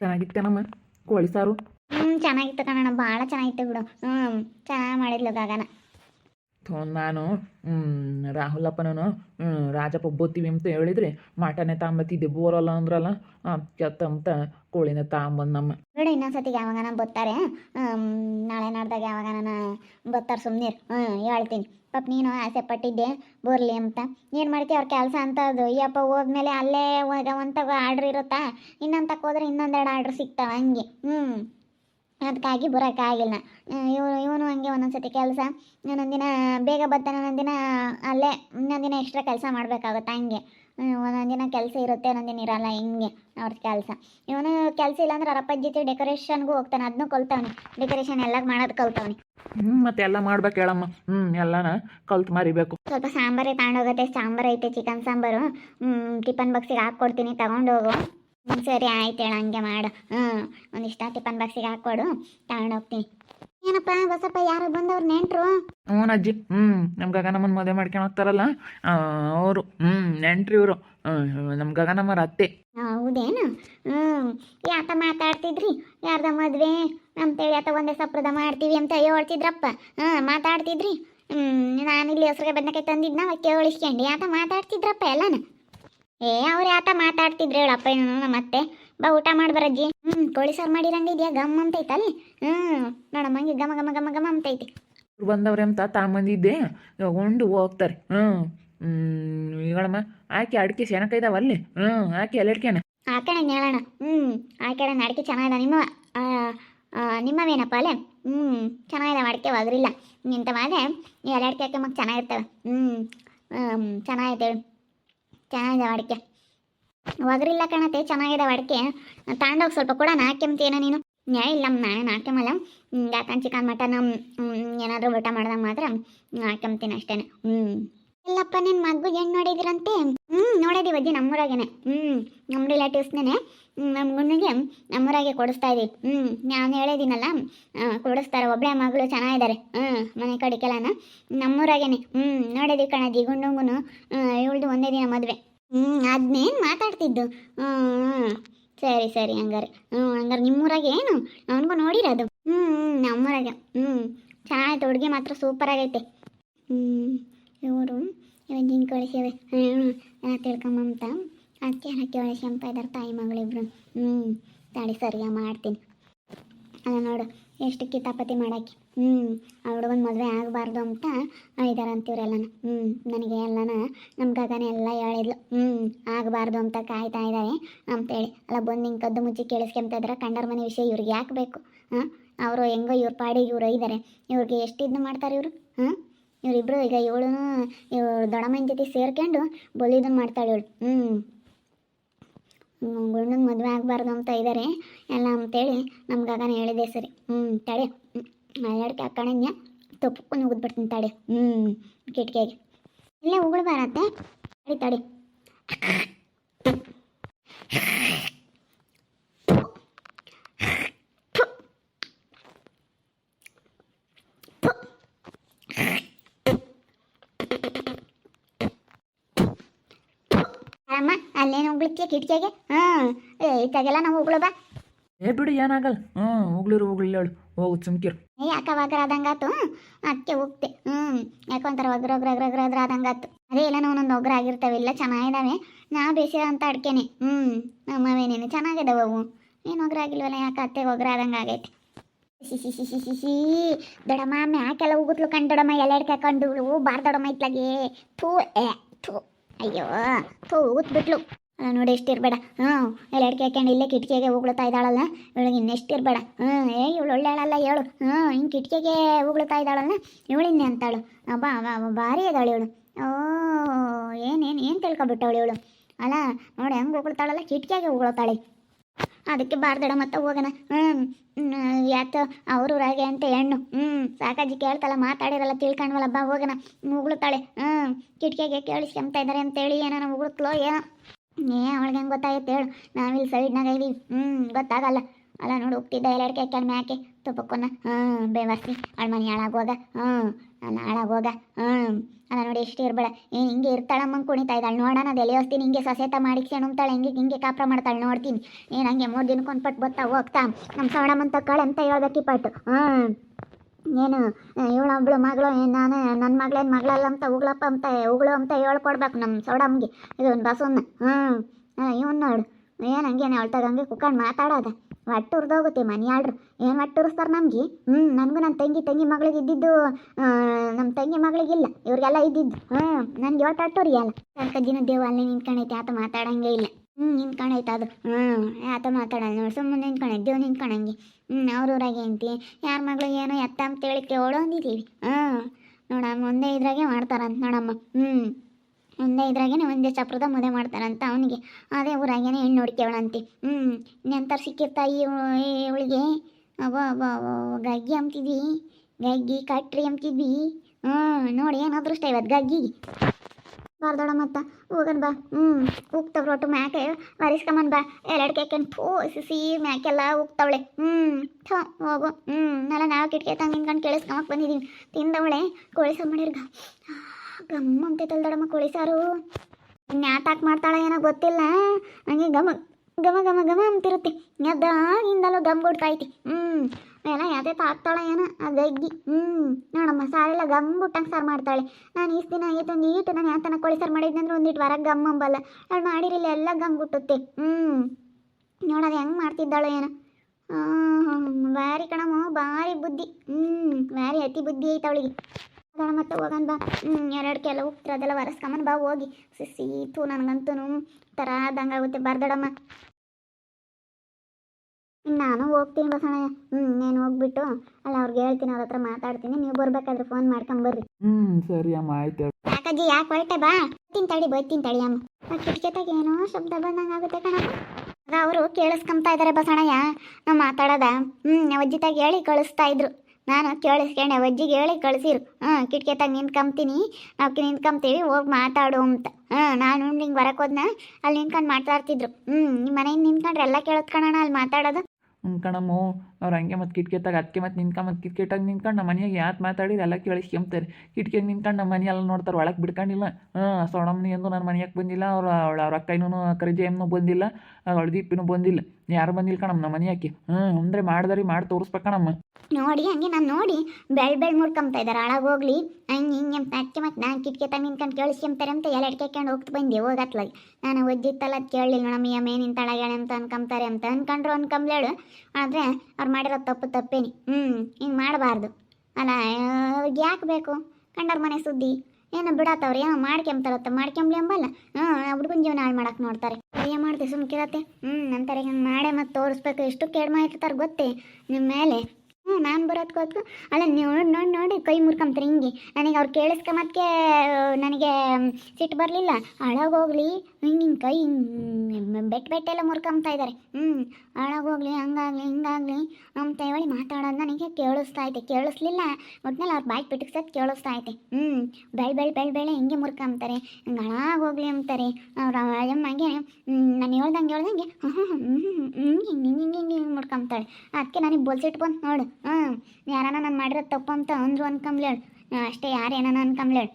ಚೆನ್ನಾಗಿತ್ತೇನಮ್ಮ ಕೋಳಿ ಸಾರು? ಹ್ಞೂ ಚೆನ್ನಾಗಿತ್ತು ಕಣಣ್ಣ. ಭಾಳ ಚೆನ್ನಾಗಿತ್ತು ಬಿಡು. ಹ್ಞೂ ಚೆನ್ನಾಗಿ ಮಾಡಿದ್ಲು ಗಗನ. ನಾನು ರಾಹುಲಪ್ಪನೂ ರಾಜಪ್ಪ ಬೋತೀವಿ ಅಂತ ಹೇಳಿದ್ರಿ, ಮಟನೇ ತಾಂಬತ್ತಿದ್ದೆ ಬೋರಲ್ಲ ಅಂದ್ರಲ್ಲ ಕೆತ್ತ ಅಂತ ಕೋಳಿನ ತಾಂಬಂದಮ್ಮ ನೋಡಿ ಇನ್ನೊಂದ್ಸತಿಗೆ ಯಾವಾಗನ ಬತ್ತಾರೆ ನಾಳೆ ನಾಡ್ದಾಗ ಯಾವಾಗನ ಬರ್ತಾರೆ ಸುಮ್ಮನೆ ಹೇಳ್ತೀನಿ. ಪಾಪ, ನೀನು ಆಸೆ ಪಟ್ಟಿದ್ದೆ, ಬರಲಿ ಅಂತ. ಏನು ಮಾಡ್ತೀವಿ ಅವ್ರ ಕೆಲಸ ಅಂತ ಅದು. ಅಯ್ಯಪ್ಪ ಹೋದ್ಮೇಲೆ ಅಲ್ಲೇ ಒಂತ ಆರ್ಡ್ರ್ ಇರುತ್ತಾ? ಇನ್ನೊಂದು ಹೋದ್ರೆ ಇನ್ನೊಂದೆರಡು ಆರ್ಡ್ರ್ ಸಿಗ್ತಾವ, ಹಂಗೆ. ಹ್ಞೂ ಅದಕ್ಕಾಗಿ ಬರೋಕ್ಕಾಗಿಲ್ಲ. ಇವನು ಇವನು ಹಂಗೆ ಒಂದೊಂದ್ಸತಿ ಕೆಲಸ ಒಂದೊಂದಿನ ಬೇಗ ಬರ್ತಾನೆ ಒಂದೊಂದಿನ ಅಲ್ಲೇ ಇನ್ನೊಂದಿನ ಎಕ್ಸ್ಟ್ರಾ ಕೆಲಸ ಮಾಡಬೇಕಾಗುತ್ತೆ ಹಂಗೆ. ಒಂದೊಂದಿನ ಕೆಲಸ ಇರುತ್ತೆ ಒಂದೊಂದಿನ ಇರಲ್ಲ ಹಿಂಗೆ ಅವ್ರ ಕೆಲಸ. ಇವನು ಕೆಲಸ ಇಲ್ಲ ಅಂದ್ರೆ ಅವ್ರ ಅಪ್ಪಾಜಿ ಜೊತೆ ಡೆಕೋರೇಷನ್ಗೂ ಹೋಗ್ತಾನೆ ಅದನ್ನೂ ಕಲ್ತವನಿ. ಡೆಕೋರೇಷನ್ ಎಲ್ಲ ಮಾಡೋದು ಕಲ್ತಾವನಿ. ಹ್ಞೂ ಮತ್ತೆ ಎಲ್ಲ ಮಾಡ್ಬೇಕು ಹೇಳಮ್ಮ. ಹ್ಞೂ ಎಲ್ಲನ ಕಲ್ತು ಮರಿಬೇಕು. ಸ್ವಲ್ಪ ಸಾಂಬಾರೇ ತಗೊಂಡೋಗುತ್ತೆ ಸಾಂಬಾರು ಐತೆ ಚಿಕನ್ ಸಾಂಬಾರು. ಟಿಫನ್ ಬಾಕ್ಸಿಗೆ ಹಾಕ್ಕೊಡ್ತೀನಿ ತಗೊಂಡೋಗು ಸರಿ ಆಯ್ತು ಹೇಳ ಹಂಗೆ ಮಾಡು. ಹ್ಞೂ ಒಂದಿಷ್ಟ ಟಿಫನ್ ಬಾಕ್ಸಿಗೆ ಹಾಕ್ಕೊಡು ತಗೊಂಡೋಗ್ತೀನಿ ಏನಪ್ಪ ಬಸಪ್ಪ ಯಾರು ಬಂದವ್ರು ನೆಂಟ್ರು? ಹ್ಞೂ ಅಜ್ಜಿ. ಹ್ಞೂ ನಮ್ಮ ಗಗನಮ್ಮನ ಮದುವೆ ಮಾಡ್ಕೊಂಡು ಹೋಗ್ತಾರಲ್ಲ? ಅವರು. ಹ್ಞೂ ನೆಂಟ್ರಿ ಇವರು. ನಮ್ಮ ಗಗನಮ್ಮರ ಅತ್ತೆ. ಹೌದೇನು? ಹ್ಞೂ ಯಾತ ಮಾತಾಡ್ತಿದ್ರಿ? ಯಾರ್ದ ಮದುವೆ? ಅಂತೇಳಿ ಆತ ಒಂದೇ ಸಪ್ರದ ಮಾಡ್ತೀವಿ ಅಂತ ಹೇಳ್ತಿದ್ರಪ್ಪ. ಹಾಂ ಮಾತಾಡ್ತಿದ್ರಿ? ಹ್ಞೂ ನಾನು ಇಲ್ಲಿ ಹೆಸರಿಗೆ ಬದನೆಕಾಯಿ ತಂದಿದ್ನ ನಾವು ಕೇಳಿಸ್ಕೊಂಡು. ಯಾತ ಮಾತಾಡ್ತಿದ್ರಪ್ಪ ಎಲ್ಲನ? ಏ ಅವ್ರು ಯಾತ ಮಾತಾಡ್ತಿದ್ರು ಹೇಳಪ್ಪ ಏನು ಮತ್ತೆ ಬಾ ಊಟ ಮಾಡ್ಬರಜ್ಜಿ ಹ್ಞೂ ಕೋಳಿ ಸಾರು ಮಾಡಿರಂಗಿದ್ಯಾ ಗಮ್ ಅಂತೈತೆ ಅಲ್ಲಿ? ಹ್ಞೂ ನೋಡಮ್ಮ ಹಂಗೆ ಗಮ ಗಮ ಗಮ ಘಮ ಅಂತೈತಿ. ಐತಿ ಬಂದವ್ರೆ ಅಂತ ತಾಂಬಂದಿದ್ದೆ ಉಂಡು ಹೋಗ್ತಾರೆ. ಹ್ಞೂ ಈಗಳಮ್ಮ ಆಕೆ ಅಡಿಕೆ ಶೆನಕ ಇದಾವಲ್ಲಿ ಹ್ಞೂ ಆಕೆ ಎಲ್ಲ ಅಡಿಕೆನ? ಹಾಕೋಣ ಹೇಳೋಣ. ಹ್ಞೂ ಹಾಕೋಣ ಅಡಿಕೆ ಚೆನ್ನಾಗಿದೆ. ನಿಮ್ಮ ನಿಮ್ಮವೇನಪ್ಪ ಅಲ್ಲೇ? ಹ್ಞೂ ಚೆನ್ನಾಗಿದೆ ಅಡಿಕೆ ಒಗರಿಲ್ಲ. ಇಂಥವಾಗೆ ಎಲ್ಲ ಅಡಿಕೆ ಹಾಕಿ ಮಗ ಚೆನ್ನಾಗಿರ್ತವೆ. ಹ್ಞೂ ಚೆನ್ನಾಗಿದೆ ಚೆನ್ನಾಗಿದೆ ಅಡಿಕೆ ಒಗರಿಲ್ಲ ಕಾಣತ್ತೆ ಚೆನ್ನಾಗಿದೆ ಅಡಿಕೆ ತಗೊಂಡೋಗಿ ಸ್ವಲ್ಪ ಕೂಡ ನಾಕೆಂತೀನ ನೀನು. ನ್ಯಾಯ ಇಲ್ಲ ನಾಳೆ ನಾಕೆಮಲ್ಲ ಯಾಕಂದ್ರೆ ಚಿಕನ್ ಮಟನ್ ಏನಾದರೂ ಊಟ ಮಾಡ್ದಾಗ ಮಾತ್ರ ಹಾಕ್ಯಂತೀನಿ ಅಷ್ಟೇ ಹ್ಞೂ ಇಲ್ಲಪ್ಪ ನಿನ್ನ ಮಗು ಹೆಣ್ಣು ನೋಡಿದಿರಂತೆ? ಹ್ಞೂ ನೋಡೋದಿ ಅಜ್ಜಿ, ನಮ್ಮೂರಾಗೇನೆ. ಹ್ಞೂ ನಮ್ಮ ರಿಲೇಟಿವ್ಸ್ನೇ ನಮ್ಮ ಗುಣ್ಣಿಗೆ ನಮ್ಮೂರಾಗೆ ಕೊಡಿಸ್ತಾ ಇದೀವಿ. ಹ್ಞೂ ನಾನು ಹೇಳಿದಿನಲ್ಲ ಕೊಡಿಸ್ತಾರ ಒಬ್ಬಳೆ ಮಗಳು ಚೆನ್ನಾಗಿದ್ದಾರೆ. ಹ್ಞೂ ಮನೆ ಕಡಿಕೆಲನ ನಮ್ಮೂರಾಗೇನೆ. ಹ್ಞೂ ನೋಡಿದಿ ಕಣಜ್ಜಿ, ಗುಂಡುಂಗುನು ಇವಳ್ದು ಒಂದೇ ದಿನ ಮದುವೆ. ಹ್ಞೂ ಅದ್ನೇನ್ ಮಾತಾಡ್ತಿದ್ದು? ಹ್ಞೂ ಸರಿ ಸರಿ, ಹಂಗಾರೆ. ಹ್ಞೂ ಹಂಗಾರೆ ನಿಮ್ಮೂರಾಗೆ ಏನು? ಅವನಿಗೂ ನೋಡಿರೋದು. ಹ್ಞೂ ನಮ್ಮೂರಾಗೆ. ಹ್ಞೂ ಚೆನ್ನಾಗೈತೆ ಹುಡುಗಿ ಮಾತ್ರ ಸೂಪರ್ ಆಗೈತೆ. ಹ್ಞೂ ಇವರು ಜಿಂಕ್ ಹಿಂಗೆ ಕಳಿಸ್ಯಾವೆ ಹ್ಞೂ ತಿಳ್ಕೊಂಬಂತ ಅಕ್ಕಿ ಹರಕೆ ಒಳಸಿ ಅಂತ ಇದ್ದಾರೆ ತಾಯಿ ಮಗಳಿಬ್ರು ಹ್ಞೂ ತಾಳಿ ಸರಿಯ ಮಾಡ್ತೀನಿ. ಅಲ್ಲ ನೋಡು, ಎಷ್ಟು ಕಿತಾಪತಿ ಮಾಡಾಕಿ ಹ್ಞೂ ಆ ಹುಡುಗನ ಮದುವೆ ಆಗಬಾರ್ದು ಅಂತ ಇದ್ದಾರೆ ಅಂತೀವ್ರೆಲ್ಲನ ಹ್ಞೂ ನನಗೆ ಎಲ್ಲನ ನಮ್ಮ ಗಗನ ಎಲ್ಲ ಹೇಳಿದ್ಲು. ಹ್ಞೂ ಆಗಬಾರ್ದು ಅಂತ ಕಾಯ್ತಾ ಇದ್ದಾರೆ ಅಂತೇಳಿ. ಅಲ್ಲ, ಬಂದು ಹಿಂಗೆ ಕದ್ದು ಮುಚ್ಚಿ ಕೇಳಿಸ್ಕೊಂತ ಇದ್ರೆ. ಕಂಡರ ಮನೆ ವಿಷಯ ಇವ್ರಿಗೆ ಯಾಕೆ ಬೇಕು? ಹಾಂ, ಅವರು ಹೆಂಗೋ ಇವ್ರ ಪಾಡಿಗೆ ಇವ್ರು ಇದ್ದಾರೆ ಇವ್ರಿಗೆ ಎಷ್ಟು ಇದು ಮಾಡ್ತಾರೆ ಇವರು? ಹಾಂ? ಇವರಿಬ್ರು ಈಗ ಇವಳು ಇವ್ರು ದೊಡಮ್ಮನ ಜೊತೆ ಸೇರ್ಕೊಂಡು ಬಲಿದನ್ ಮಾಡ್ತಾಳೆ ಇವಳು. ಹ್ಞೂ ಗುಂಡನ ಮದುವೆ ಆಗಬಾರ್ದು ಅಂತ ಇದ್ದಾರೆ ಎಲ್ಲ ಅಂತೇಳಿ ನಮ್ಮ ಗಗನ ಹೇಳಿದೆ ಸರಿ. ಹ್ಞೂ ತಡೆ. ಅಡ್ಕೆ ಹಾಕೊಂಡಂಗೆ ತಪ್ಪು ಉಗಿದ್ಬಿಡ್ತೀನಿ ತಡೆ. ಹ್ಞೂ ಕಿಟಕಿಯಾಗಿ. ಇಲ್ಲೇ ಉಗುಳು ಬರತ್ತೆ ತಡಿ ತಡಿ. ಅಮ್ಮ ಅಲ್ಲೇನು ಹೋಗ್ಲಿಕ್ಕೆ ಕಿಟಕಿಗೆ ಹಾ ಏ ಇತ್ತಾಗೆಲ್ಲ ನಾವು ಉಗುಳು ಬಾ. ಏ ಬಿಡು ಏನಾಗಲ್ಲ. ಹ್ಞೂ ಹೋಗ್ಲಿರು ಹೇಳು. ಹೋಗು ಸುಮ್ಕಿರು. ಏ ಯಾಕ ವಗ್ರ ಆದಂಗಾತು ಅದಕ್ಕೆ ಹೋಗ್ತೆ. ಹ್ಞೂ ಯಾಕೊಂತಾರ ಒಗ್ರ ಒಗ್ರ ಒಗ್ರ ಒಗ್ರ ಒಗ್ರ ಆದಂಗಾತು. ಅದೇ ಎಲ್ಲ ಒಂದೊಂದು ಒಗ್ರ ಆಗಿರ್ತವೆ ಇಲ್ಲ ಚೆನ್ನಾಗಿದಾವೆ. ನಾ ಬೇಸಿರೋಂಥ ಅಡ್ಕೆನೆ. ಹ್ಞೂ ನಮ್ಮವೇನೇನು ಚೆನ್ನಾಗಿದಾವೆ ಅವು. ಏನು ಒಗ್ರ ಆಗಿಲ್ವಲ್ಲ ಯಾಕೆ ಅತ್ತೆ ಒಗ್ರ ಆದಂಗೆ ಆಗೈತೆ. ಸಿ ಸಿ ಸಿ ಸಿ ಸಿ ಸಿ. ದೊಡಮ್ಮ ಮ್ಯಾಕೆಲ್ಲ ಹೋಗುತ್ತಲು ಕಂಡು ದೊಡಮ್ಮ ಎಲ್ಲ ಹಿಡ್ಕ ಕಂಡು ಬಾರ್ ದೊಡಮ್ಮ ಇತ್ಲಾಗೆ ಥೂ ಏ ಥೂ. ಅಯ್ಯೋ ತೋ ಉಗುತ್ ಬಿಟ್ಲು ಅಲ್ಲ ನೋಡಿ ಎಷ್ಟು ಇರಬೇಡ ಹ್ಞೂ, ಎಲ್ಲ ಹಿಡ್ಕೆ ಹಾಕೊಂಡು ಇಲ್ಲೇ ಕಿಟಕಿಗೆ ಉಗುಳ್ತಾ ಇದ್ದಾಳಲ್ಲ. ಇವಳಿಗೆ ಇನ್ನೆಷ್ಟು ಇರಬೇಡ ಹ್ಞೂ, ಏ, ಇವಳು ಒಳ್ಳೆಯಳಲ್ಲ, ಹೇಳು. ಹ್ಞೂ ಹಿಂಗೆ ಕಿಟಕಿಗೆ ಉಗುಳ್ತಾ ಇದ್ದಾಳಲ್ಲ, ಇವಳಿನ್ನೇ ಅಂತಾಳು. ಅಬ್ಬಾ ಅವ ಭಾರಿ ಇದ್ದಾಳು ಇವಳು. ಓ, ಏನೇನು, ಏನು ತಿಳ್ಕೊಬಿಟ್ಟವಳು ಇವಳು? ಅಲ್ಲ, ನೋಡಿ, ಹೆಂಗೆ ಉಗುಳ್ತಾಳಲ್ಲ ಕಿಟಕಿಯಾಗೆ ಉಗುಳ್ತಾಳೆ. ಅದಕ್ಕೆ ಬಾರ್ದಡ, ಮತ್ತೆ ಹೋಗೋಣ. ಹ್ಮ್ ಯಾತ ಅವ್ರ ಊರಾಗೆ ಅಂತ ಹೆಣ್ಣು. ಹ್ಮ್, ಸಾಕಾಜಿ ಕೇಳ್ತಲ್ಲ, ಮಾತಾಡಿರಲ್ಲ ತಿಳ್ಕೊಂಡ್ವಲ್ಲ ಬಾ ಹೋಗೋಣ. ಉಗುಳ್ತಾಳೆ ಹ್ಮ್, ಕಿಟಕಿಗೆ ಕೇಳಿಸ್ಕೊಂತ ಅಂತ ಹೇಳಿ ಏನೋ ಉಗುಳ್ತ್ಲೋ ಏನೋ. ಏ, ಅವಳಿಗೆ ಹೆಂಗ್ ಗೊತ್ತಾಗೈತೆ ಹೇಳು. ನಾವಿಲ್ಲಿ ಸೈಡ್ನಾಗ ಇದೀವಿ. ಹ್ಮ್, ಗೊತ್ತಾಗಲ್ಲ. ಅಲ್ಲ ನೋಡು ಹೋಗ್ತಿದ್ದ ಎಲ್ಲಾಡ್ಕೆ ಮ್ಯಾಕೆ. ತುಪ್ಪಕ್ಕೊನ್ನ ಹ್ಞೂ ಬೇವರ್ಸಿ ಅವಳ ಮನೆ ಹಾಳಾಗೋಗ ಹ್ಞೂ ನಾನು ಹಾಳಾಗೋಗ ಹ್ಞೂ ಅಲ್ಲ ನೋಡಿ ಎಷ್ಟು ಇರ್ಬೇಡ. ಏನು ಹಿಂಗೆ ಇರ್ತಾಳಮ್ಮ ಕುಣಿತಾ ಇದ್ದಾಳೆ ನೋಡೋಣ ಅದು ಎಲೆ ಹೊಸ್ತೀನಿ? ಹಿಂಗೆ ಸಸೇತ ಮಾಡಿ ಉಣ್ತಾಳೆ ಹಿಂಗೆ ಹಿಂಗೆ ಕಾಪ್ರ ಮಾಡ್ತಾಳೆ ನೋಡ್ತೀನಿ. ಏನು ಹಂಗೆ ಮೂರು ದಿನಕ್ಕೆ ಒಂದು ಪಟ್ಟು ಬತ್ತಾ ಹೋಗ್ತಾ. ನಮ್ಮ ಸವಣಮ್ಮಂತ ತಕ್ಕಾಳೆ ಅಂತ ಹೇಳ್ಬೇಕು ಪಟ್ಟು ಹ್ಞೂ ಏನು ಇವಳೊಬ್ಳು ಮಗಳು ನಾನು ನನ್ನ ಮಗಳೇನು ಮಗಳಲ್ಲ ಅಂತ, ಉಗ್ಳಪ್ಪ ಅಂತ, ಉಗುಳು ಅಂತ ಹೇಳ್ಕೊಡ್ಬೇಕು ನಮ್ಮ ಸೋಡಮ್ಗೆ ಇದು ಒಂದು ಬಸವನ್ನ ಹ್ಞೂ ಇವನ್ ನೋಡು. ಏನು, ಹಂಗೇನು ಅವಳ್ತಾಗ ಹಂಗೆ ಕುಕ್ಕಂಡು ಮಾತಾಡೋದ. ಒಟ್ಟು ಉರ್ದೋಗುತ್ತೆ ಮನೆಯಾಳ್ರು ಏನು ಒಟ್ಟು ಉರಿಸ್ತಾರೆ ನಮಗೆ? ಹ್ಞೂ ನನಗೂ ನನ್ನ ತಂಗಿ ತಂಗಿ ಮಗಳಿಗೆ ಇದ್ದಿದ್ದು ನಮ್ಮ ತಂಗಿ ಮಗಳಿಗಿಲ್ಲ ಇವ್ರಿಗೆಲ್ಲ ಇದ್ದಿದ್ದು. ಹ್ಞೂ ನನಗೆ ಒಟ್ಟು ಅಟ್ಟೋರಿ ಅಲ್ಲ. ಕಜ್ಜಿನ ದೇವ ಅಲ್ಲಿ ನಿಂತ್ಕೊಂಡೈತೆ ಆತ ಮಾತಾಡಂಗೆ ಇಲ್ಲ. ಹ್ಞೂ ನಿಂತ್ಕೊಂಡೈತೆ ಅದು. ಹ್ಞೂ ಆತ ಮಾತಾಡಲ್ಲ ನೋಡಿ ಸುಮ್ಮನೆ ನಿಂತ್ಕೊಂಡೈತೆ ದೇವ್ ನಿಂತ್ಕೊಂಡಂಗೆ ಹ್ಞೂ ಅವ್ರೂರಾಗೆ ಅಂತಿ ಯಾರ ಮಗಳು ಏನೋ ಎತ್ತ ಅಂತೇಳಿ ಕೇಳೋ ಅಂದಿದ್ದೀವಿ ಹಾಂ, ನೋಡಮ್ಮ, ಒಂದೇ ಇದ್ರಾಗೆ ಮಾಡ್ತಾರಂತ ನೋಡಮ್ಮ. ಹ್ಞೂ ಒಂದೇ ಇದ್ರಾಗೆ ಒಂದೇ ಚಪ್ರದ ಮದುವೆ ಮಾಡ್ತಾರಂತ ಅವನಿಗೆ. ಅದೇ ಊರಾಗೇನೆ ಹೆಣ್ಣು ನೋಡ್ಕೇವಳಂತೆ ಹ್ಞೂ ನೆಂತರ ಸಿಕ್ಕಿರ್ತಾಯಿ ಇವಳಿಗೆ ಅವ ಅವ ಗಗ್ಗಿ ಅಂತಿದ್ವಿ ಗಗ್ಗಿ, ಕಟ್ರಿ ಅಂತಿದ್ವಿ ಹ್ಞೂ ನೋಡಿ ಏನು ಅದೃಷ್ಟ ಇವತ್ತು ಗಗ್ಗಿಗೆ. ಬಾರ್ದೋಳ ಮತ್ತ ಹೋಗನ್ ಬಾ. ಹ್ಞೂ ಉಗ್ತವ್ರ ಒಟ್ಟು ಮ್ಯಾಕೆ ವರಿಸ್ಕೊಂಬನ್ ಬಾ. ಎರಡು ಕೇಕನ್ ಥೂ ಸಿಸಿ ಮ್ಯಾಕೆಲ್ಲ ಉಗ್ತವಳೆ. ಹ್ಞೂ ಥೋ, ಹೋಗು. ಹ್ಞೂ ನಾಳೆ ನಾವು ಕಿಟಕಿ ತಂದು ನಿಂತ್ಕೊಂಡು ಕೇಳಿಸ್ಕೊಂಬಕ್ ಬಂದಿದ್ದೀವಿ ತಿಂದವಳೆ, ಕೋಳಿ ಮಾಡಿರ್ಗ ಗಮ್ಮ ಅಂತೈತಲ್ ದೊಡಮ್ಮ ಕೋಳಿ ಸಾರು ನ್ಯಾತಾಕ್ ಮಾಡ್ತಾಳ ಏನೋ ಗೊತ್ತಿಲ್ಲ. ಹಂಗೆ ಗಮ ಗಮ ಗಮ ಗಮ ಅಂತಿರುತ್ತೆ. ಎದ್ದಾಗಿಂದಲೂ ಗಮ್ ಕೊಡ್ತೈತಿ ಹ್ಞೂ ಎಲ್ಲ ಯಾವ್ದೇ ತಾಕ್ತಾಳ ಏನೋ ಆ ಗಗ್ಗಿ ಹ್ಞೂ ನೋಡಮ್ಮ, ಸಾರೆಲ್ಲ ಗಮ್ ಬಿಟ್ಟಂಗೆ ಸಾರು ಮಾಡ್ತಾಳೆ. ನಾನು ಇಷ್ಟು ದಿನ ಐತೆ ಒಂದು ಈಟು ನಾನು ಯಾತನ ಕೋಳಿ ಸಾರು ಮಾಡಿದ್ನಂದ್ರೆ ಒಂದಿಟ್ಟು ವರ ಗಮ್ ಅಂಬಲ್ಲ. ಅವ್ಳು ಎಲ್ಲ ಗಮ್ ಬಿಟ್ಟುತ್ತೆ ಹ್ಞೂ ನೋಡೋದು ಹೆಂಗೆ ಏನ. ಏನೋ ಭಾರಿ ಕಣಮ್ಮ, ಭಾರಿ ಬುದ್ಧಿ. ಹ್ಞೂ ಭಾರಿ ಅತಿ ಬುದ್ಧಿ ಐತೆ ಅವಳಿಗೆ. ಅದಳ ಮತ್ತೆ ಹೋಗನ್ ಬಾ. ಎರಡು ಕೆಲ ಹೋಗ್ತಾರೆ ಅದೆಲ್ಲ ಒರೆಸ್ಕೊಂಬನ್ ಬಾ ಹೋಗಿ. ಸಿಸಿ ತೂ ನನಗಂತೂ ಥರ ಆದಂಗಾಗುತ್ತೆ ಬರ್ದಡಮ್ಮ ನಾನು ಹೋಗ್ತೀನಿ ಬಸಣಯ್ಯ ಹ್ಞೂ ನೀನು ಹೋಗ್ಬಿಟ್ಟು ಅಲ್ಲ ಅವ್ರಿಗೆ ಹೇಳ್ತೀನಿ ಅವ್ರ ಹತ್ರ ಮಾತಾಡ್ತೀನಿ. ನೀವು ಬರ್ಬೇಕಾದ್ರೆ ಫೋನ್ ಮಾಡ್ಕೊಂಬರ್ರಿ ಹ್ಞೂ ಸರಿ ಅಮ್ಮ ಆಯ್ತು ಯಾಕಜ್ಜಿ ಯಾಕೆ ಹೊರಟೆ ಬಾ? ತಿಂತಾಡಿ ತಡಿ ಬರ್ತೀನಿ ತಡಿ ಅಮ್ಮ. ಕಿಟಕಿತಾಗ ಏನೋ ಶಬ್ದ ಬಂದಂಗೆ ಆಗುತ್ತೆ ಕಣಪ್ಪ ಅವರು ಕೇಳಿಸ್ಕೊಂತಾ ಇದ್ದಾರೆ ಬಸಣಯ್ಯ ನಾವು ಮಾತಾಡೋದ. ಹ್ಞೂ ಅಜ್ಜಿತಾಗ ಹೇಳಿ ಕಳಿಸ್ತಾ ಇದ್ರು. ನಾನು ಕೇಳಿಸ್ಕೊಂಡೆ ಅಜ್ಜಿಗೆ ಹೇಳಿ ಕಳಿಸಿರು. ಹಾಂ ಕಿಟಕಿತಾಗ ನಿಂತ್ಕೊಂತೀನಿ ನಾವು ನಿಂತ್ಕೊಂತೀವಿ ಹೋಗಿ ಮಾತಾಡು ಅಂತ. ಹಾಂ ನಾನು ಹಿಂಗೆ ಬರೋಕೋದ್ನ ಅಲ್ಲಿ ನಿಂತ್ಕೊಂಡು ಮಾತಾಡ್ತಿದ್ರು ಹ್ಞೂ ನಿಮ್ಮ ಮನೆಯಿಂದ ನಿಂತ್ಕೊಂಡ್ರೆ ಎಲ್ಲ ಕೇಳತ್ ಕಣಣ್ಣ ಅಲ್ಲಿ ಮಾತಾಡೋದು. ಹ್ಞೂ ಕಣಮ್ಮು, ಅವ್ರು ಹಂಗೆ ಮತ್ತು ಕಿಟಕಿತಾಗ ಅದಕ್ಕೆ ಮತ್ತು ನಿಂತ್ಕೊಂಡು ಮತ್ತು ಕಿಟಕಿಟಾಗ ನಿಂತ್ಕೊಂಡು ನಮ್ಮ ಮನೆಯಾಗ ಯಾತ್ ಮಾತಾಡಿ ಎಲ್ಲ ಕೇಳಿಸ್ಕೊಂಬ್ತಾರೆ ಕಿಟಕಿಯಾಗ ನಿಂತ್ಕೊಂಡು ನಮ್ಮ ಮನೆ ಎಲ್ಲ ನೋಡ್ತಾರೆ, ಒಳಗೆ ಬಿಡ್ಕೊಂಡಿಲ್ಲ ಹಾಂ ಸೋಣಮ್ಮನಿ ಎಂದು ನನ್ನ ಮನೆಯಾಗ ಬಂದಿಲ್ಲ, ಅವ್ರು ಅವಳ ಅವ್ರ ಅಕ್ಕನೂ ಕರಿಜಯಮ್ಮನೂ ಬಂದಿಲ್ಲ, ಅವಳ ದೀಪಿನೂ ಬಂದಿಲ್ಲ. ಯಾರು ಬಂದಿಲ್ಲ ಕಣಮ್ಮ ನಮ್ಮ ಮನೆಯಾಕಿ ಹ್ಞೂ ಅಂದರೆ ಮಾಡ್ದರಿ, ಮಾಡಿ ತೋರಿಸ್ಬೇಕು ಕಣಮ್ಮ. ನೋಡಿ, ಹಂಗೆ ನಾನು ನೋಡಿ, ಬೆಳ್ ಬೆಳ್ ಮುಡ್ಕೊಂತ ಇದ್ದಾರೆ ಹಾಳಾಗೋಗ್ಲಿ ಹಂಗೆ ಹಿಂಗೆ ಅಂತ ಅದಕ್ಕೆ ಮತ್ತೆ ನಾನು ಕಿಟಕಿ ತಾಗ ನಿಂತ್ಕೊಂಡು ಕೇಳಿಸ್ಕೊಂತಾರೆ ಅಂತ ಎಲ್ಲ ಎಡ್ಕೊಂಡು ಹೋಗ್ತು ಬಂದೆ ಹೋಗತ್ಲಾಗಿ ನಾನು ಒಜ್ಜಿತ್ತಲ್ಲ ಅದು ಕೇಳಲಿಲ್ಲ ನಮ್ಮ ಅಮ್ಮ ಏನಿನ್ ತಳಗ್ಯಾಳೆ ಅಂತ ಅನ್ಕೊಂತಾರೆ ಅಂತ ಅನ್ಕೊಂಡ್ರು ಅನ್ಕೊಂಬ್ಲೇಳು. ಆದರೆ ಅವ್ರು ಮಾಡಿರೋ ತಪ್ಪು ತಪ್ಪೇನಿ. ಹ್ಞೂ ಹಿಂಗೆ ಮಾಡಬಾರ್ದು. ಅಲ್ಲ ಅವ್ರಿಗೆ ಯಾಕೆ ಬೇಕು? ಕಂಡವ್ರ ಮನೆ ಸುದ್ದಿ. ಏನೋ ಬಿಡತ್ತವ್ರು ಏನೋ ಮಾಡ್ಕೊಂತಾರತ್ತ ಮಾಡ್ಕೊಂಬ್ಲಿ ಅಂಬಲ್ಲ. ಹಾಂ ಹುಡುಗನ ಜೀವನ ಹಾಳು ಮಾಡಕ್ಕೆ ನೋಡ್ತಾರೆ. ಏನು ಮಾಡ್ತೀವಿ ಸುಮ್ಕಿರತ್ತೆ? ಹ್ಞೂ ನಂತರ ಹಿಂಗೆ ಮಾಡೇ ಮತ್ತೆ ತೋರಿಸ್ಬೇಕು. ಎಷ್ಟು ಕೇಡ್ ಇರ್ತಾರೆ ಗೊತ್ತೇ? ನಿಮ್ಮ ಮೇಲೆ. ಹ್ಞೂ ನಾನು ಬರೋದು ಗೊತ್ತು ಅಲ್ಲ ನೀವು ನೋಡಿ ನೋಡಿ ನೋಡಿ ಕೈ ಮುರ್ಕೊಂಬ್ತಾರೆ ಹಿಂಗೆ ನನಗೆ ಅವ್ರು ಕೇಳಿಸ್ಕೊಂಬದಕ್ಕೆ ನನಗೆ ಸಿಟ್ಟು ಬರಲಿಲ್ಲ ಹಾಳಾಗೋಗ್ಲಿ ಹಿಂಗೆ ಹಿಂಗೆ ಕೈ ಹಿಂಗೆ ಬೆಟ್ ಬೆಟ್ಟೆಲ್ಲ ಮುರ್ಕೊಂಬ್ತಾ ಇದ್ದಾರೆ ಹ್ಞೂ ಹಾಳಾಗೋಗ್ಲಿ ಹಂಗಾಗ್ಲಿ ಹಿಂಗಾಗ್ಲಿ ಅಂತ ಹೇಳಿ ಮಾತಾಡೋದು ನನಗೆ ಕೇಳಿಸ್ತಾ ಐತೆ ಕೇಳಿಸ್ಲಿಲ್ಲ ಒಟ್ನಲ್ಲಿ ಅವ್ರು ಬಾಯಿ ಪಿಟಿಕ್ಸೋದು ಕೇಳಿಸ್ತಾ ಐತೆ ಹ್ಞೂ ಬೆಳೆ ಬೆಳೆ ಬೆಳೆ ಬೆಳೆ ಹಿಂಗೆ ಮುರ್ಕೊಂಬ್ತಾರೆ ಹಿಂಗೆ ಹಾಳಾಗೋಗ್ಲಿ ಅಂತಾರೆ ಅವ್ರ ಅಮ್ಮಂಗೆ ನಾನು ಹೇಳ್ದಂಗೆ ಹೇಳ್ದಂಗೆ ಹ್ಞೂ ಹ್ಞೂ ಹಿಂಗೆ ಹಿಂಗೆ ಹಿಂಗೆ ಹಿಂಗೆ ಹಿಂಗೆ ಮುಡ್ಕೊಂಬ್ತಾಳೆ ಅದಕ್ಕೆ ನನಗೆ ಬೋಲ್ಸಿಟ್ಟು ಬಂತು ನೋಡು ಹ್ಞೂ ಯಾರನ ನಾನು ಮಾಡಿರೋದು ತಪ್ಪು ಅಂತ ಅಂದ್ರು ಅನ್ಕಂಬ್ಲೇಳು ಅಷ್ಟೇ ಯಾರು ಏನಾನ ಅನ್ಕೊಂಬ್ಲೇಳು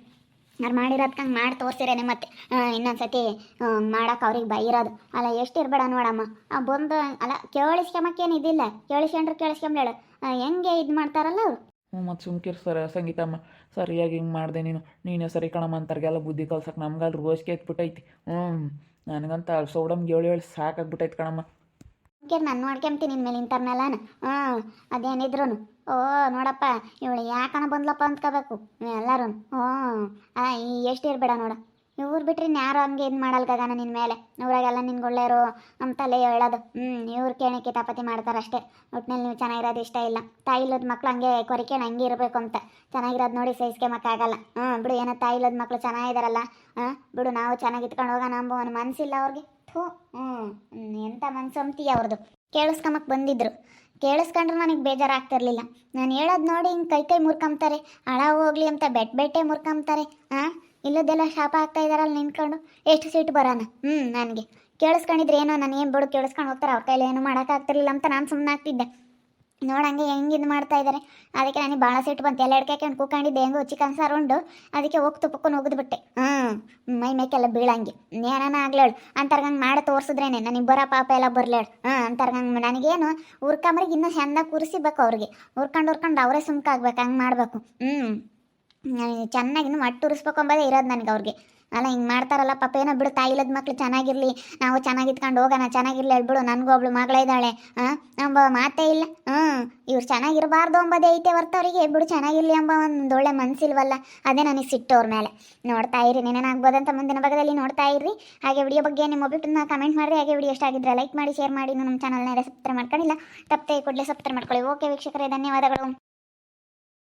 ಯಾರು ಮಾಡಿರೋದ್ಕೆ ಹಂಗೆ ಮಾಡಿ ತೋರಿಸಿರೇನೆ ಮತ್ತೆ. ಇನ್ನೊಂದ್ಸತಿ ಸತಿ ಮಾಡಕ್ಕೆ ಅವ್ರಿಗೆ ಬೈರೋದು ಅಲ್ಲ, ಎಷ್ಟು ಇರಬೇಡ ನೋಡಮ್ಮ. ಆ, ಬಂದು, ಅಲ್ಲ ಕೇಳಿಸ್ಕೊಂಬಕ್ಕೇನು ಇದಿಲ್ಲ. ಕೇಳಿಸ್ಕೊಂಡ್ರೆ ಕೇಳಿಸ್ಕೊಂಬ್ಲೇಳು. ಹೆಂಗೆ ಇದು ಮಾಡ್ತಾರಲ್ಲ ಅವರು? ಹ್ಞೂ ಮತ್ತು ಸುಮ್ಕಿರ್ ಸರ್, ಸಂಗೀತಮ್ಮ. ಸರಿಯಾಗಿ ಹಿಂಗೆ ಮಾಡಿದೆ ನೀನು. ನೀನೇ ಸರಿ ಕಣಮ್ಮ ಅಂತಾರಿಗೆಲ್ಲ ಬುದ್ಧಿ ಕಲ್ಸಕ್ಕೆ ನಮ್ಗಲ್ಲಿ ರೋಜ್ಗೆ ಎತ್ಬಿಟ್ಟೈತಿ. ಹ್ಞೂ ನನಗಂತ ಸೌಡಮ್ಗೆ ಏಳು ಏಳು ಸಾಕಾಗ್ಬಿಟ್ಟೈತಿ ಕಣಮ್ಮ. ಕೇರ್ ನಾನು ನೋಡ್ಕೊಂತೀನಿ ಇನ್ಮೇಲೆ ಇಂಥರ್ನೆಲ್ಲ ಹಾಂ ಅದೇನಿದ್ರು ಓ, ನೋಡಪ್ಪ, ಇವಳು ಯಾಕನ ಬಂದ್ಲಪ್ಪ ಅಂದ್ಕೋಬೇಕು ಎಲ್ಲರೂ ಹ್ಞೂ ಎಷ್ಟು ಇರಬೇಡ ನೋಡು. ಇವ್ರು ಬಿಟ್ರೆ ಯಾರು ಹಂಗೆ ಇದು ಮಾಡಲ್ಲ ಗಗನ ನಿನ್ನ ಮೇಲೆ? ಊರಾಗೆಲ್ಲ ನಿನ್ಗೆ ಒಳ್ಳೇರು ಅಂತಲೇ ಹೇಳೋದು. ಹ್ಞೂ, ಇವ್ರು ಕೇಳಿ ಕಿತಾಪತಿ ಮಾಡ್ತಾರೆ ಅಷ್ಟೇ. ಒಟ್ನಲ್ಲಿ ನೀವು ಚೆನ್ನಾಗಿರೋದು ಇಷ್ಟ ಇಲ್ಲ. ತಾಯಿ ಇಲ್ಲದ ಮಕ್ಳು ಹಂಗೆ ಕೊರಿಕೇಣ ಹಂಗೆ ಇರಬೇಕು ಅಂತ. ಚೆನ್ನಾಗಿರೋದು ನೋಡಿ ಸಹಿಸ್ಕೊಂಬಕ್ಕಾಗಲ್ಲ ಹ್ಞೂ, ಬಿಡು, ಏನೋ ತಾಯಿ ಇಲ್ಲದ ಮಕ್ಳು ಚೆನ್ನಾಗಿದಾರಲ್ಲ. ಹಾಂ ಬಿಡು, ನಾವು ಚೆನ್ನಾಗಿ ಇಟ್ಕೊಂಡು ಹೋಗೋಣ ಅಂಬೋ ಒಂದು ಮನಸ್ಸಿಲ್ಲ ಅವ್ರಿಗೆ. ಥೂ ಹ್ಞೂ ಎಂಥ ಮನ್ಸು ಅಂತೀಯ ಅವ್ರದ್ದು ಕೇಳಿಸ್ಕೊಂಬಕ್ಕೆ ಬಂದಿದ್ರು. ಕೇಳಿಸ್ಕೊಂಡ್ರೆ ನನಗೆ ಬೇಜಾರಾಗ್ತಿರ್ಲಿಲ್ಲ. ನಾನು ಹೇಳೋದು ನೋಡಿ ಹಿಂಗೆ ಕೈ ಕೈ ಮುರ್ಕೊಂತಾರೆ ಹಳ ಹೋಗ್ಲಿ ಅಂತ ಬೆಟ್ ಬೆಟ್ಟೆ ಮುರ್ಕೊಂತಾರೆ ಹಾಂ ಇಲ್ಲದೆಲ್ಲ ಶಾಪ ಆಗ್ತಾ ಇದಾರಲ್ಲ ನಿಂತ್ಕೊಂಡು. ಎಷ್ಟು ಸೀಟ್ ಬರೋಣ? ಹ್ಞೂ ನನಗೆ. ಕೇಳಿಸ್ಕೊಂಡಿದ್ರೆ ಏನೋ, ನಾನು ಏನು ಬಿಡು ಕೇಳಿಸ್ಕೊಂಡು ಹೋಗ್ತಾರೆ, ಅವ್ರ ಕೈಲಿ ಏನು ಮಾಡೋಕ್ಕಾಗ್ತಿರ್ಲಿಲ್ಲ ಅಂತ ನಾನು ಸುಮ್ಮನೆ ಆಗ್ತಿದ್ದೆ. ನೋಡಂಗೆ ಹೆಂಗೆ ಇದು ಮಾಡ್ತಾ ಇದ್ದಾರೆ ಅದಕ್ಕೆ ನನಗೆ ಭಾಳ ಸಿಟ್ಟು ಬಂತು. ಎಲ್ಲ ಹಿಡ್ಕೊಂಡು ಕೂಕೊಂಡಿದ್ದೆ ಹೆಂಗೋ ಚಿಕನ್ ಸಾರು ಉಂಡು ಅದಕ್ಕೆ ಹೋಗಿ ತುಪ್ಪಕೊಂಡು ಹೋಗಿದ್ ಬಿಟ್ಟೆ. ಹ್ಞೂ ಮೈ ಮೇಕೆಲ್ಲ ಬೀಳಂಗೆ. ಏನಾನ ಆಗ್ಲೇಳು ಅಂತರ್ಗಂಗೆ ಮಾಡಿ ತೋರಿಸಿದ್ರೇನೆ. ನನಗೆ ಬರೋ ಪಾಪ ಎಲ್ಲ ಬರ್ಲೇಳು ಹಾಂ ಅಂತರ್ಗಂಗೆ ನನಗೇನು ಉರ್ಕಂಬ್ರಿಗೆ ಇನ್ನೂ ಚೆಂದ ಕೂರಿಸಿಬೇಕು ಅವ್ರಿಗೆ. ಹುರ್ಕೊಂಡು ಹುರ್ಕೊಂಡು ಅವರೇ ಸುಮ್ಕಾಗ್ಬೇಕು. ಹಂಗೆ ಮಾಡಬೇಕು. ಹ್ಞೂ ನನಗೆ ಚೆನ್ನಾಗಿ ಇನ್ನೂ ಮಟ್ಟು ಉರಿಸ್ಬೇಕು ಅಂಬೋದೇ ಇರೋದು ನನಗೆ ಅವ್ರಿಗೆ. ಅಲ್ಲ, ಹಿಂಗೆ ಮಾಡ್ತಾರಲ್ಲ, ಪಾಪ ಏನೋ ಬಿಡು ತಾಯಿಲದ ಮಕ್ಳು ಚೆನ್ನಾಗಿರ್ಲಿ, ನಾವು ಚೆನ್ನಾಗಿ ಇದ್ಕೊಂಡು ಹೋಗೋಣ, ಚೆನ್ನಾಗಿರ್ಲಿ ಹೇಳ್ಬಿಡು, ನನಗೂ ಒಬ್ಳು ಮಗಳಿದ್ದಾಳೆ ಹಾಂ ಅಂಬ ಮಾತೇ ಇಲ್ಲ. ಹ್ಞೂ ಇವ್ರು ಚೆನ್ನಾಗಿರಬಾರ್ದು ಅಂಬೋದೇ ಐತೆ ಹೊರ್ತವ್ರಿಗೆ ಬಿಡು, ಚೆನ್ನಾಗಿರ್ಲಿ ಎಂಬ ಒಂದು ಒಳ್ಳೆ ಮನಸ್ಸಿಲ್ವಲ್ಲ ಅದೇ ನನಗೆ ಸಿಟ್ಟು ಅವ್ರ ಮೇಲೆ. ನೋಡ್ತಾ ಇರಿ ನೆನೇನಾಗ್ಬೋದಂತ ಮುಂದಿನ ಭಾಗದಲ್ಲಿ ನೋಡ್ತಾ ಇರ್ರಿ. ಹಾಗೆ ವಿಡಿಯೋ ಬಗ್ಗೆ ನಿಮ್ಮ ಒಬ್ಬಿಟ್ಟನ್ನ ಕಮೆಂಟ್ ಮಾಡಿರಿ. ಹಾಗೆ ವಿಡಿಯೋ ಎಷ್ಟಾಗಿದ್ರೆ ಲೈಕ್ ಮಾಡಿ ಶೇರ್ ಮಾಡಿ. ನಮ್ಮ ಚಾನಲ್ನ ಸಬ್ಸ್ಕ್ರೈಬ್ ಮಾಡ್ಕೊಂಡಿಲ್ಲ, ತಪ್ಪದೆ ಕೂಡಲೇ ಸಬ್ಸ್ಕ್ರೈಬ್ ಮಾಡ್ಕೊಳ್ಳಿ. ಓಕೆ ವೀಕ್ಷಕರೇ, ಧನ್ಯವಾದಗಳು.